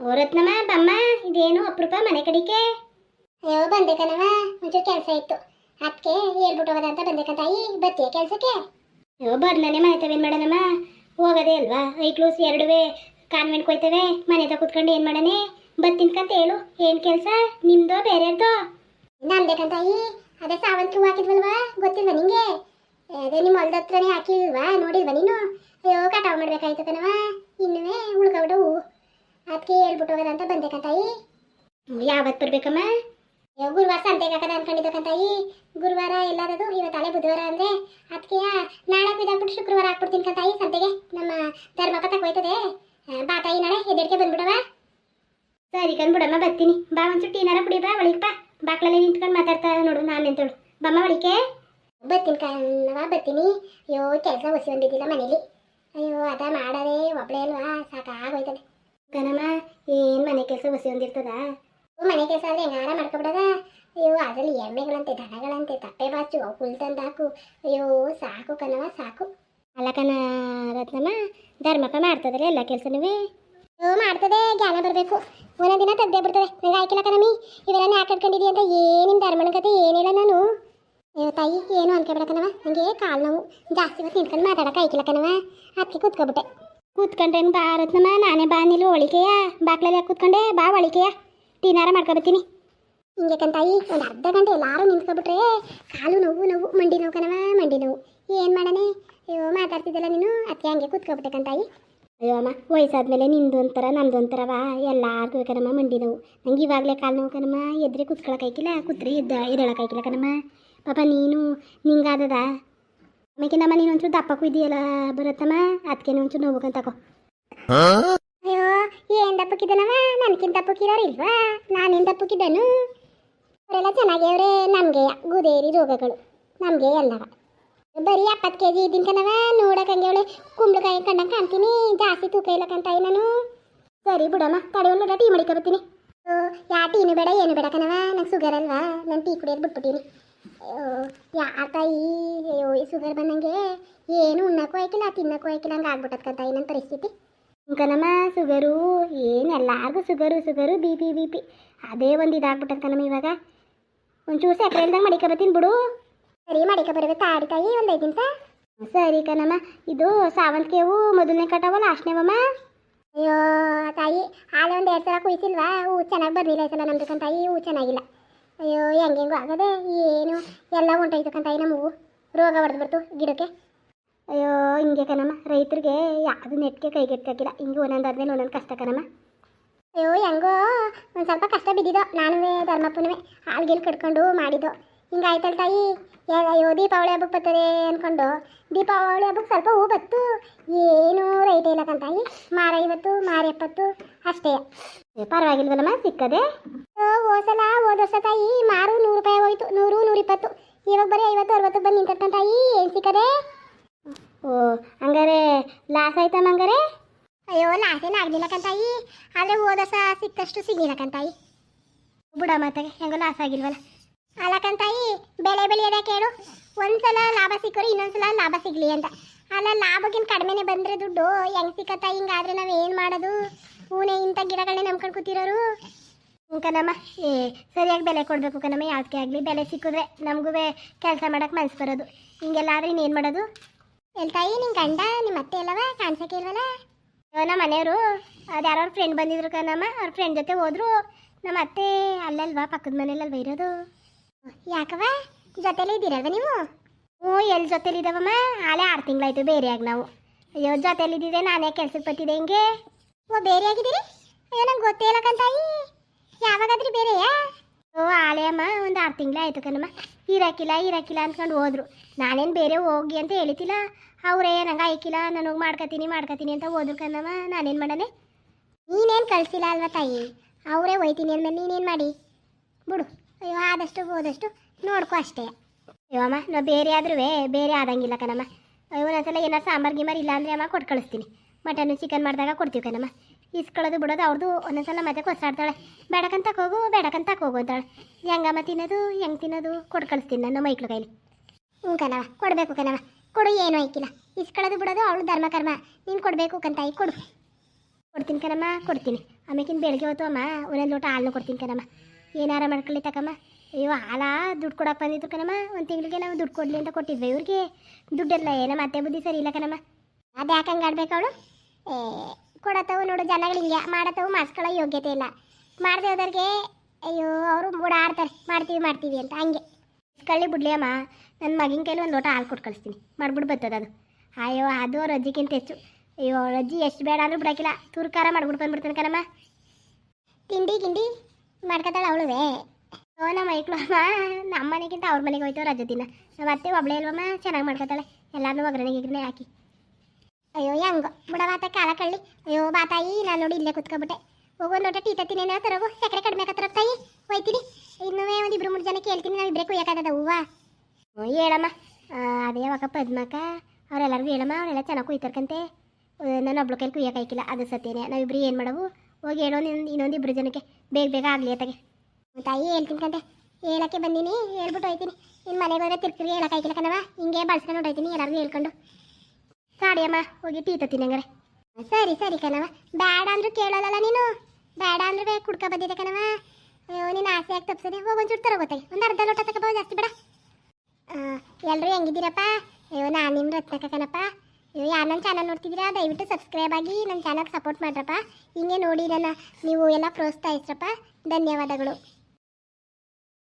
ಓರತ್ನಮ್ಮ, ಬಮ್ಮ, ಇದೇನು ಅಪ್ರೂಪ ಮನೆ ಕಡಿಕೆ? ಅಯ್ಯೋ ಬಂದೆ ಕಣವ ಒಂಚೂರು ಕೆಲಸ ಇತ್ತು. ಅದಕ್ಕೆ ಹೇಳ್ಬಿಟ್ಟು ಅಂತ ಬಂದೆ ತಾಯಿ ಬತ್ತೀಯ ಕೆಲಸಕ್ಕೆ? ಅಯ್ಯೋ, ಬರ್ನಾನೆ ಮನೆ ತವೇನು ಮಾಡೋಣಮ್ಮ. ಹೋಗೋದೇ ಅಲ್ವಾ? ಐಕ್ಲೂಸ್ ಎರಡುವೆ, ಕಾನ್ವೆಂಟ್ ಕೊಯ್ತವೆ, ಮನೆ ತ ಕೂತ್ಕೊಂಡು ಏನು ಮಾಡನೆ? ಬತ್ತಿನ್ಕಂತ ಹೇಳು. ಏನು ಕೆಲಸ? ನಿಮ್ದೋ, ಬೇರೆಯವ್ರದೋ? ನಮ್ದೇಕಂತಾಯಿ ಅದೇ ಸಾವಂತಿ ಹೂ ಹಾಕಿದ್ವಲ್ವಾ? ಗೊತ್ತಿಲ್ವಾ ನಿಂಗೆ? ಅದೇ ನಿಮ್ಮ ಹೊಲ್ದ ಹತ್ರನೇ ಹಾಕಿಲ್ವಾ? ನೋಡಿಲ್ವಾ ನೀನು? ಅಯ್ಯೋ, ಕಟಾವು ಮಾಡ್ಬೇಕಾಯ್ತು ಕಣವ ಇನ್ನುವೇ ಉಳ್ಕೊಬಿಟ್ಟು ಹೂ. ಅದಕ್ಕೆ ಹೇಳ್ಬಿಟ್ಟು ಹೋಗೋದಂತ ಬಂದೇಕಂತಾಯಿ ಯಾವತ್ತು ಬರ್ಬೇಕಮ್ಮ? ಗುರುವಾರ ಸಂತೆಗೆ ಹಾಕದ ಅನ್ಕೊಂಡಿದ್ದಕ್ಕಂತಾಯಿ ಗುರುವಾರ ಎಲ್ಲಾದದು ಇವತ್ತು ಹಳೆ ಬುಧವಾರ ಅಂದ್ರೆ ಅದಕ್ಕೆ ನಾಳೆ ಬಿದ್ದಾಗ್ಬಿಟ್ಟು ಶುಕ್ರವಾರ ಹಾಕ್ಬಿಡ್ತೀನಿ ಕಂತಾಯಿ ಸಂತೆಗೆ. ನಮ್ಮ ಧರ್ಮಕ್ಕ ತಗೋಯ್ತದೆ ಬಾ ತಾಯಿ, ನಾಳೆ ಎದೆಡ್ಕೆ ಬಂದ್ಬಿಡವ ಸರಿ ಕಂದ್ಬಿಡಮ್ಮ, ಬರ್ತೀನಿ. ಬಾ ಒಂದು ಒಂಚೂರು ಏನಾರ ಕುಡಿ, ಬಾ, ಒಳಗೆ ಬಾ. ಬಾಕ್ಲಲ್ಲಿ ನಿಂತ್ಕೊಂಡು ಮಾತಾಡ್ತಾ ನೋಡು, ನಾನು ನಿಂತೋಳು ಬಮ್ಮ ಒಳಿಕೆ ಬರ್ತೀನಿ ಕಣ್ಣವ ಬರ್ತೀನಿ. ಅಯ್ಯೋ, ಕೆಲಸ ಹೊಸಿ ಬಂದಿದ್ದಿಲ್ಲ ಮನೇಲಿ. ಅಯ್ಯೋ ಅದ ಮಾಡದೆ ಒಬ್ಬಳೇ ಅಲ್ವಾ ಸಾಕಾಗೋಯ್ತದೆ ಕಣಮ್ಮ, ಏನು ಮನೆ ಕೆಲಸ ಬಸಿ ಹೊಂದಿರ್ತದ? ಮನೆ ಕೆಲಸ ಆದ್ರೆ ಹೆಂಗಾರ ಮಾಡ್ಕೊಬಿಡದ? ಅಯ್ಯೋ, ಅದರಲ್ಲಿ ಎಮ್ಮೆಗಳಂತೆ, ದನಗಳಂತೆ ತಪ್ಪೆ ಬಾಚು, ಅವು ಹುಲ್ ತಂದು ಹಾಕು ಅಯ್ಯೋ, ಸಾಕು ಕಣವ ಸಾಕು. ಅಲ್ಲ ಕಣ ರತ್ನಮ್ಮ, ಧರ್ಮಪ್ಪ ಮಾಡ್ತದಲ್ಲ ಎಲ್ಲ ಕೆಲಸನೂ ಅಯ್ಯೋ ಮಾಡ್ತದೆ, ಜ್ಞಾನ ಬರಬೇಕು. ಒಂದೊಂದು ದಿನ ತದ್ದೆ ಬಿಡ್ತದೆ. ನಂಗೆ ಆಯ್ಕಿಲ್ಲ ಕಣಮಿ ಇವೆಲ್ಲ ಹಾಕಡ್ಕೊಂಡಿದಿ ಅಂತ ಏನಿನ್ ಧರ್ಮನ ಕತೆ ಏನಿಲ್ಲ ನಾನು? ಅಯ್ಯೋ, ತಾಯಿ, ಏನು ಅನ್ಕೊಬಿಡ ಕಣವ ನನಗೆ ಕಾಲು ನೋವು. ಜಾಸ್ತಿ ಹೊತ್ತು ನಿಂತ್ಕೊಂಡು ಮಾತಾಡಕ್ಕೆ ಆಯ್ಕಿಲ್ಲ ಕಣವ ಅದಕ್ಕೆ ಕೂತ್ಕೊಬಿಟ್ಟೆ. ಕೂತ್ಕೊಂಡ್ರೇನು ಬಾ ನಾನೇ ಬಾ ನಿಲ್ಲು ಒಳಿಕೆಯ ಬಾಕ್ಲಲ್ಲಿ ಕೂತ್ಕೊಂಡೆ? ಬಾ ಒಳಿಕೆಯ ಟೀನಾರ ಮಾಡ್ಕೊಬತ್ತೀನಿ. ಹಿಂಗೆ ಕಂತಾಯಿ, ಒಂದು ಅರ್ಧ ಗಂಟೆ ಎಲ್ಲಾರು ನಿಂತ್ಕೊಬಿಟ್ರೆ ಕಾಲು ನೋವು ನೋವು, ಮಂಡಿ ನೋವು ಕಣವ ಮಂಡಿ ನೋವು. ಏನು ಮಾಡನೆ ಅಯ್ಯೋ, ಮಾತಾಡ್ತಿದ್ದಲ್ಲ ನೀನು? ಅದಕ್ಕೆ ಹಂಗೆ ಕೂತ್ಕೊಬಿಟ್ಟೆ ಕಂತಾಯಿ. ಅಯ್ಯೋ ಅಮ್ಮ, ವಯಸ್ಸಾದ್ಮೇಲೆ ನಿಂದು ಒಂಥರ, ನಂದು ಒಂಥರವ ಎಲ್ಲಾರ್ಗೂ ಕಣಮ್ಮ, ಮಂಡಿ ನೋವು. ನಂಗೆ ಇವಾಗಲೇ ಕಾಲು ನೋವು ಕಣಮ್ಮ. ಎದ್ರೆ ಕುತ್ಕೊಳಕ್ಕಾಯ್ಕಿಲ್ಲ ಕೂತ್ರೆ ಎದ್ದ ಎದ್ದೇಳಕ್ಕಾಯ್ಕಿಲ್ಲ ಕಣಮ್ಮ. ಪಾಪ ನೀನು ನಿಂಗಾದದ? ಆಮೇಲೆ ನಮ್ಮ ನೀನು ಒಂಚೂರು ದಪ್ಪಕ್ಕೂ ಇದೆಯಲ್ಲ ಬರುತ್ತಮ್ಮ ಅದಕ್ಕೆ ಒಂಚೂರು ನೋವು ತಗೋ ಅಯ್ಯೋ ಏನ್ ದಪ್ಪಕ್ಕಿದ್ದಾನವ ನನ್ಕಿಂತ ದಪ್ಪಕ್ಕಿರೋರು ಇಲ್ವಾ ನಾನೇನು ದಪ್ಪಕ್ಕಿದ್ದನು ಅವರೆಲ್ಲ ಚೆನ್ನಾಗಿವ್ರೆ ನಮಗೆ ಗುದೇರಿ ರೋಗಗಳು ನಮಗೆ ಎಲ್ಲವ ಬರೀ ಎಪ್ಪತ್ತು ಕೆ ಜಿ ಇದ್ದಿನ್ಕನವ ನೋಡಕ್ ಹಂಗೆ ಅವಳೆ ಕುಂಬಳಕಾಯಿ ಕಂಡಂಗೆ ಕಾಣ್ತೀನಿ ಜಾಸ್ತಿ ತೂಕ ಇಲ್ಲ ಕಂತಾಯಿ ನಾನು ಸರಿ ಬಿಡಮ್ಮ ತಡೆ ಒಂದು ಟೀ ಬರ್ತೀನಿ ಯಾ ಟೀನು ಬೇಡ ಏನು ಬೇಡ ಕಣವ ನಂಗೆ ಶುಗರ್ ಅಲ್ವಾ ನಾನು ಟೀ ಕುಡಿಯೋದು ಬಿಟ್ಬಿಟ್ಟಿನಿ ಯಾ ತಾಯಿ ಈ ಶುಗರ್ ಬಂದಂಗೆ ಏನು ಉಣ್ಣಕ್ಕೂ ಆಯ್ಕಿಲ್ಲ, ತಿನ್ನಕ್ಕೂ ಆಯ್ಕಿಲ್ಲ, ಹಂಗೆ ಆಗ್ಬಿಟ್ಟದ ಕಂತಾಯಿ ನನ್ನ ಪರಿಸ್ಥಿತಿ ಕಣಮ್ಮ ಶುಗರು ಏನು ಎಲ್ಲಾರ್ಗು sugar sugar B P B, P. ಅದೇ ಒಂದು ಇದಾಗ್ಬಿಟ್ಟದ ಕಣಮ್ಮ ಇವಾಗ. ಒಂಚೂರು ಸಕ್ಕರೆ ಇಲ್ದಂಗೆ ಮಡಿಕ ಬರ್ತೀನಿ ಬಿಡು. ಸರಿ ಮಡಿಕ ಬರಬೇಕು ತಾಡಿ, ತಾಯಿ, ಒಂದು ಐದು ನಿಮಿಷ. ಸರಿ ಕನಮ್ಮ ಇದು ಸಾವಂತಿಗೆ ಹೂವು ಮೊದಲನೇ ಕಟಾವ ಅಷ್ಟನೇವಮ್ಮ? ಅಯ್ಯೋ, ತಾಯಿ ಹಾಲೆ ಒಂದು ಎರಡು ಸಲ ಕುಯ್ಸಿಲ್ವಾ? ಹೂ, ಚೆನ್ನಾಗಿ ಬರಲಿಲ್ಲ ಸಲ ನಮ್ದು ತಾಯಿ, ಹೂ, ಚೆನ್ನಾಗಿಲ್ಲ. ಅಯ್ಯೋ, ಹೆಂಗೆಂಗೋ ಆಗದೆ? ಏನು? ಎಲ್ಲ ಹೊಂಟೋಯ್ತು ಕಂತಾಯಿ ನಮ್ಮ ಹೂವು ರೋಗ ಹೊಡೆದು ಬರ್ತು ಗಿಡಕ್ಕೆ. ಅಯ್ಯೋ, ಹಿಂಗೆ ಕಣಮ್ಮ, ರೈತರಿಗೆ ಯಾವುದು ನೆಟ್ಗೆ ಕೈಗೆಟ್ಕಾಕಿಲ್ಲ ಹಿಂಗೆ ಒಂದೊಂದಾದ್ಮೇಲೆ ಒಂದೊಂದು ಕಷ್ಟ ಕಣಮ್ಮ. ಅಯ್ಯೋ, ಹೆಂಗೋ, ಒಂದು ಸ್ವಲ್ಪ ಕಷ್ಟ ಬಿದ್ದಿದ್ದೋ ನಾನು ಧರ್ಮಪ್ಪನವೇ, ಹಾಲ್ಗಿಲ್ ಕಟ್ಕೊಂಡು ಮಾಡಿದ್ದು. ಹಿಂಗಾಯ್ತಲ್ಲ ತಾಯಿ? ಅಯ್ಯೋ, ದೀಪಾವಳಿ ಹಬ್ಬಕ್ಕೆ ಬರ್ತದೆ ಅಂದ್ಕೊಂಡು ದೀಪಾವಳಿ ಹಬ್ಬಕ್ಕೆ ಸ್ವಲ್ಪ ಹೂ ಬತ್ತು. ಏನು ರೈಟ್ ಇಲ್ಲ ಕಂತಾಯಿ. ಮಾರ ಮಾರೆಪ್ಪತ್ತು ಮಾರ ಅಷ್ಟೇ ಪರವಾಗಿಲ್ವಲ್ಲಮ್ಮ, ಸಿಕ್ಕದೆ? ಓ, ಹೋದ್ ಸಲ ಹೋದ ವರ್ಷ ತಾಯಿ ಮಾರು ನೂರು ರೂಪಾಯಿ ಹೋಯ್ತು ನೂರು ನೂರಿಪ್ಪತ್ತು. ಇವಾಗ ಬರೀ ಐವತ್ತು ಅರವತ್ತು ಬಂದು ನಿಂತಕ್ಕಂತ ತಾಯಿ. ಏನು ಸಿಕ್ಕದೆ? ಓ ಹಂಗಾರೆ ಲಾಸ್ ಆಯ್ತ ಹಂಗಾರೆ? ಅಯ್ಯೋ ಲಾಸ್ ಏನು ಆಗಲಿಲ್ಲ ಕಂತಾಯಿ ಆದರೆ ಹೋದ ಸಹ ಸಿಕ್ಕಷ್ಟು ಸಿಗಲಿಲ್ಲ ಕಂತಾಯಿ ಬಿಡ ಮತ್ತೆ ಹೆಂಗೋ ಲಾಸ್ ಆಗಿಲ್ವಲ್ಲ. ಅಲ್ಲ ಬೆಳೆ ಬೆಳೆಯೋದ ಕೇಳು. ಒಂದ್ಸಲ ಲಾಭ ಸಿಕ್ಕರು ಇನ್ನೊಂದ್ಸಲ ಲಾಭ ಸಿಗ್ಲಿ ಅಂತ. ಅಲ್ಲ ಲಾಭಕ್ಕಿಂತ ಕಡಿಮೆನೆ ಬಂದ್ರೆ ದುಡ್ಡು ಹೆಂಗ್ ಸಿಕ್ಕತ್ತ ಹಿಂಗಾದ್ರೆ ನಾವು ಏನು ಮಾಡೋದು? ಹೂನೆ ಇಂಥ ಗಿಡಗಳನ್ನೇ ನಂಬ್ಕೊಂಡು ಕೂತಿರೋರು. ಕಣಮ್ಮ ಏ ಸರಿಯಾಗಿ ಬೆಲೆ ಕೊಡಬೇಕು ಕನಮ್ಮ ಯಾವ್ದಕ್ಕೆ ಆಗಲಿ. ಬೆಲೆ ಸಿಕ್ಕಿದ್ರೆ ನಮಗೂ ಕೆಲಸ ಮಾಡಕ್ಕೆ ಮನಸ್ಸು ಬರೋದು. ಹಿಂಗೆಲ್ಲ ಆದರೆ ಇನ್ನೇನು ಮಾಡೋದು? ಎಲ್ತಾಯಿ ನಿನ್ನ ಗಂಡ ನಿಮ್ಮ ಅತ್ತೆ ಇಲ್ಲವ ಕಾಣ್ಸಕ್ಕೆ ಇಲ್ವಲ್ಲ ನಮ್ಮ ಮನೆಯವರು ಅದು ಯಾರೋ ಫ್ರೆಂಡ್ ಬಂದಿದ್ರು ಕನಮ್ಮ ಅವ್ರ ಫ್ರೆಂಡ್ ಜೊತೆ ಹೋದ್ರು. ನಮ್ಮ ಅತ್ತೆ ಅಲ್ಲಲ್ವಾ ಪಕ್ಕದ ಮನೇಲಲ್ವ ಇರೋದು? ಯಾಕವ ಜೊತೆಲಿ ಇದ್ದೀರಲ್ವ ನೀವು? ಹ್ಞೂ ಎಲ್ಲಿ ಜೊತೆಲಿ ಇದ್ದಾವಮ್ಮ ಆಲೇ ಆರು ತಿಂಗಳಾಯ್ತು ಬೇರೆಯಾಗಿ ನಾವು. ಅಯ್ಯೋ ಜೊತೆಲಿ ಇದ್ದಿದ್ದೆ ನಾನೇ ಕೆಲ್ಸಕ್ಕೆ ಬರ್ತಿದ್ದೆ ಹಿಂಗೆ? ಓ ಬೇರೆಯಾಗಿದ್ದೀರಿ? ಅಯ್ಯೋ ನಂಗೆ ಗೊತ್ತೇ ಇಲ್ಲ ಕಂತಾಯಿ ಯಾವಾಗಾದ್ರಿ ಬೇರೆಯಾ ಓ ಆಳೆಯಮ್ಮ ಒಂದು ಆರು ತಿಂಗಳೇ ಆಯಿತು ಕಣಮ್ಮ. ಇರಾಕಿಲ್ಲ ಇರಾಕಿಲ್ಲ ಅಂದ್ಕೊಂಡು ಹೋದ್ರು. ನಾನೇನು ಬೇರೆ ಹೋಗಿ ಅಂತ ಹೇಳ್ತಿಲ್ಲ. ಅವರೇ, ನಂಗೆ ಆಯ್ಕಿಲ್ಲ ನನಗೆ ಮಾಡ್ಕೋತೀನಿ, ಮಾಡ್ಕೊತೀನಿ ಅಂತ ಹೋದ್ರು ಕಣಮ್ಮ. ನಾನೇನು ಮಾಡನೆ? ನೀನೇನು ಕಳಿಸಿಲ್ಲ ಅಲ್ವಾ ತಾಯಿ? ಅವರೇ ಹೋಯ್ತೀನಿ ಅಂದ್ಮೇಲೆ ನೀನೇನು ಮಾಡಿ? ಬಿಡು. ಅಯ್ಯೋ, ಆದಷ್ಟು ಹೋದಷ್ಟು ನೋಡ್ಕೊ ಅಷ್ಟೇ. ಅಯ್ಯೋ, ಅಮ್ಮ ನಾವು ಬೇರೆ ಆದ್ರೂ ಬೇರೆ ಆದಂಗಿಲ್ಲ ಕಣಮ್ಮ. ಅಯ್ಯೋ, ಒಂದೊಂದ್ಸಲ ಏನಾರು ಸಾಂಬಾರು ಗಿಮಾರು ಇಲ್ಲ ಅಂದರೆ ಅಮ್ಮ ಕೊಟ್ಟು ಕಳಿಸ್ತೀನಿ. ಮಟನ್ನು ಚಿಕನ್ ಮಾಡಿದಾಗ ಕೊಡ್ತೀವಿ ಕಣಮ್ಮ. ಇಸ್ಕೊಳ್ಳೋದು ಬಿಡೋದು ಅವ್ರದ್ದು ಒಂದೊಂದ್ಸಲ ಮತ್ತೆ ಕೊಸಾಡ್ತಾಳೆ ಬೇಡಕಂತ ಹೋಗು ಬೇಡಕಂತ ಹೋಗು ಅಂತಾಳೆ. ಹೆಂಗಮ್ಮ ತಿನ್ನೋದು, ಹೆಂಗೆ ತಿನ್ನೋದು? ಕೊಟ್ಟು ಕಳಿಸ್ತೀನಿ ನಾನು ಮೈಕ್ಳು ಕೈಲಿ. ಹ್ಞೂ ಕಣವ ಕೊಡಬೇಕು ಕಣವ ಕೊಡು, ಏನು ಐಕಿಲ್ಲ. ಇಸ್ಕೊಳ್ಳೋದು ಬಿಡೋದು ಅವಳು ಧರ್ಮ, ಕರ್ಮ. ನೀನು ಕೊಡಬೇಕು ಕಂತಾಯಿ, ಕೊಡು. ಕೊಡ್ತೀನಿ ಕಣಮ್ಮ, ಕೊಡ್ತೀನಿ. ಆಮೇಕಿನ ಬೆಳಗ್ಗೆ ಹೊತ್ತು ಅಮ್ಮ, ಒಂದೊಂದು ಲೋಟ ಹಾಲು ಕೊಡ್ತೀನಿ ಕಣಮ್ಮ. ಏನಾರ ಮಾಡ್ಕೊಳ್ಳಿ ತಕಮ್ಮ. ಅಯ್ಯೋ, ಹಾಲ ದುಡ್ಡು ಕೊಡಕ್ಕೆ ಬಂದಿದ್ರು ಕಣಮ್ಮ. ಒಂದು ತಿಂಗಳಿಗೆ ನಾವು ದುಡ್ಡು ಕೊಡಲಿ ಅಂತ ಕೊಟ್ಟಿದ್ವಿ. ಇವ್ರಿಗೆ ದುಡ್ಡೆಲ್ಲ ಏನೋ ಮತ್ತೆ ಬುದ್ಧಿ ಸರಿ ಇಲ್ಲ ಕಣಮ್ಮ. ಅದು ಯಾಕೆ ಆಡ್ಬೇಕು ಅವಳು? ಏ ಕೊಡತ್ತವು ನೋಡು, ಜನಗಳು ಹಿಂಗೆ ಮಾಡತ್ತವು ಮಾಡಿಸ್ಕೊಳ್ಳೋ ಯೋಗ್ಯತೆ ಇಲ್ಲ. ಮಾಡದೆ ಹೋದವ್ರಿಗೆ ಅಯ್ಯೋ, ಅವರು ಓಡಾಡ್ತಾರೆ. ಮಾಡ್ತೀವಿ ಮಾಡ್ತೀವಿ ಅಂತ. ಹಂಗೆ. ಕಳ್ಳಿ ಬಿಡ್ಲಿ ಅಮ್ಮ. ನನ್ನ ಮಗಿನ ಕೈಲಿ ಒಂದು ಲೋಟ ಹಾಲು ಕೊಟ್ಟು ಕಳಿಸ್ತೀನಿ. ಮಾಡ್ಬಿಟ್ಟು ಬರ್ತದೆ ಅದು. ಅಯ್ಯೋ, ಅದು ಅವ್ರ ಅಜ್ಜಿಗಿಂತ ಹೆಚ್ಚು. ಅಯ್ಯೋ, ರಜ್ಜಿ ಎಷ್ಟು ಬೇಡ ಅಂದ್ರೂ ಬಿಡಕ್ಕಿಲ್ಲ. ತುರ್ಕಾರ ಮಾಡ್ಬಿಟ್ಟು ಬಂದ್ಬಿಡ್ತಾನೆ ಕಣಮ್ಮ. ತಿಂಡಿ, ಗಿಂಡಿ ಮಾಡ್ಕೊತಾಳೆ ಅವಳುವೆ. ಓ, ನಮ್ಮ ಮೈಕ್ಳು ಅಮ್ಮ. ನಮ್ಮ ಮನೆಗಿಂತ ಅವ್ರ ಮನೆಗೆ ಹೋಯ್ತು ರಜೆ ದಿನ. ನಮ್ಮ ಅತ್ತೆ, ಒಬ್ಳೆ ಇಲ್ವಮ್ಮ? ಚೆನ್ನಾಗಿ ಮಾಡ್ಕೊತಾಳೆ ಎಲ್ಲರೂ ಒಗ್ಗರಣೆ ಗಿಗ್ರಣೆ ಹಾಕಿ. ಅಯ್ಯೋ ಹೆಂಗ. ಬಿಡವಾತ ಕಾಲ ಕಳ್ಳಿ. ಅಯ್ಯೋ ಬಾ ತಾಯಿ ನಾನು ನೋಡಿ ಇಲ್ಲೇ ಕುತ್ಕೊಬಿಟ್ಟೆ. ಹೋಗೋ ನೋಟ ಟೀ ತತ್ತೀನಿ ಏನೋ ತರೋಗು. ಸಕ್ಕರೆ ಕಡಿಮೆ ಆಗತ್ತರ ತಾಯಿ ಹೋಯ್ತೀನಿ. ಇನ್ನೂ ಒಂದು ಇಬ್ರು ಮೂರು ಜನ ಕೇಳ್ತೀನಿ. ನಾವು ಇಬ್ಬರೇ ಕುಯ್ಯಕ್ಕಾಗದ ಹೂವ ಹೇಳಮ್ಮ. ಅದೇ ಯಾವಾಗ ಪದ್ಮಕ್ಕ? ಅವರೆಲ್ಲರಿಗೂ ಹೇಳಮ್ಮ, ಅವರೆಲ್ಲ ಚೆನ್ನಾಗಿ ಕುಯ್ತಾರ್ಕಂತೆ ನಾನು ಒಬ್ಳು ಕೈಲಿ ಕುಯ್ಯಕ್ಕಾಯ್ಕಿಲ್ಲ ಅದು ಸತ್ಯನೇ. ನಾವಿಬ್ರು ಏನು ಮಾಡವು? ಹೋಗಿ ಹೇಳೋ ಇನ್ನೊಂದು ಇಬ್ಬರು ಜನಕ್ಕೆ. ಬೇಗ ಬೇಗ ಆಗಲಿ ಅತ್ತಾಗೆ. ತಾಯಿ, ಹೇಳ್ತೀನಿ ಕಂತೆ. ಹೇಳಕ್ಕೆ ಬಂದೀನಿ, ಹೇಳ್ಬಿಟ್ಟು ಹೋಯ್ತೀನಿ. ಇನ್ನು ಮನೆಗೆ ಹೋದ್ರೆ ತಿರ್ಗಿ ಹೇಳಕ್ಕಾಯ್ಕಿಲ್ಲ ಕಣವ ಹಿಂಗೆ ಬಳಸ್ಕೊಂಡು ಹೊಟ್ಟೋಯ್ತೀನಿ ಎಲ್ಲರಿಗೂ ಹೇಳ್ಕೊಂಡು. ಸಾಡಿ ಅಮ್ಮ, ಹೋಗಿ ಟೀ ತತ್ತೀನಿ ಹಂಗಾರೆ. ಸರಿ ಸರಿ ಕಣವ ಬೇಡ ಅಂದ್ರೂ ಕೇಳೋದಲ್ಲ ನೀನು. ಬೇಡ ಅಂದ್ರೆ ಕುಡ್ಕ ಬಂದಿದೆ ಕಣವ ಅಯ್ಯೋ, ನೀನು ಆಸೆ ಆಗಿ ತಪ್ಪಿಸಿದೆ ಹೋಗಿ ಒಂಚೂರು ತರ ಗೊತ್ತಾಗಿ ಒಂದು ಅರ್ಧ ಲೋಟ ತಗೋಬೋದು ಜಾಸ್ತಿ ಬೇಡ. ಎಲ್ಲರೂ ಹೆಂಗಿದ್ದೀರಪ್ಪ? ಅಯ್ಯೋ, ನಾನು ನಿಮ್ಮ ರತ್ನಕ ಕಣಪ್ಪ. ಅಯ್ಯೋ, ಯಾರು ನನ್ನ ಚಾನಲ್ ನೋಡ್ತಿದ್ದೀರಾ? ದಯವಿಟ್ಟು ಸಬ್ಸ್ಕ್ರೈಬ್ ಆಗಿ ನನ್ನ ಚಾನಲ್ಗೆ ಸಪೋರ್ಟ್ ಮಾಡ್ರಪ್ಪ. ಹಿಂಗೆ ನೋಡಿ ನನ್ನ ನೀವು ಎಲ್ಲ ಪ್ರೋತ್ಸಾಹಿಸ್ರಪ್ಪ. ಧನ್ಯವಾದಗಳು.